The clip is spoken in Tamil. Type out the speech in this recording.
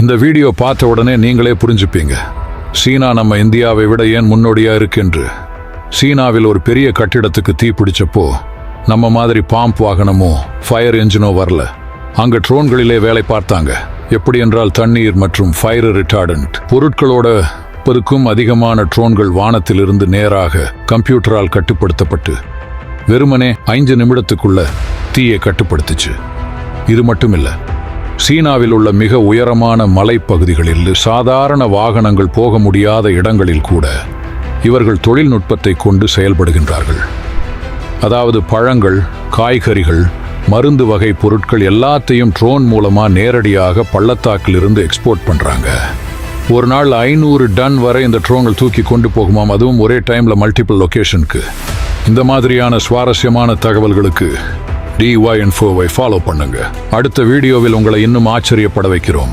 இந்த வீடியோ பார்த்த உடனே நீங்களே புரிஞ்சுப்பீங்க. சீனா நம்ம இந்தியாவை விட ஏன் முன்னோடியா இருக்குன்று? சீனாவில் ஒரு பெரிய கட்டிடத்துக்கு தீ பிடிச்சப்போ நம்ம மாதிரி பாம்ப் வாகனமோ ஃபயர் என்ஜினோ வரல. அங்க ட்ரோன்களிலே வேலை பார்த்தாங்க. எப்படி என்றால் தண்ணீர் மற்றும் ஃபயர் ரிட்டார்டன்ட் பொருட்களோட முப்பதுக்கும் அதிகமான ட்ரோன்கள் வானத்திலிருந்து நேராக கம்ப்யூட்டரால் கட்டுப்படுத்தப்பட்டு வெறுமனே ஐந்து நிமிடத்துக்குள்ள தீயை கட்டுப்படுத்துச்சு. இது மட்டும் இல்லை சீனாவில் உள்ள மிக உயரமான மலைப்பகுதிகளில் சாதாரண வாகனங்கள் போக முடியாத இடங்களில் கூட இவர்கள் தொழில்நுட்பத்தை கொண்டு செயல்படுகின்றார்கள். அதாவது பழங்கள் காய்கறிகள் மருந்து வகை பொருட்கள் எல்லாத்தையும் ட்ரோன் மூலமாக நேரடியாக பள்ளத்தாக்கிலிருந்து எக்ஸ்போர்ட் பண்ணுறாங்க ஒரு நாள் ஐநூறு டன் வரை இந்த ட்ரோன்கள் தூக்கி கொண்டு போகுமாம். அதுவும் ஒரே டைமில் மல்டிபிள் லொக்கேஷனுக்கு இந்த மாதிரியான சுவாரஸ்யமான தகவல்களுக்கு டிஒய் இன்ஃபோவை ஃபாலோ பண்ணுங்க. அடுத்த வீடியோவில் உங்களை இன்னும் ஆச்சரியப்பட வைக்கிறோம்.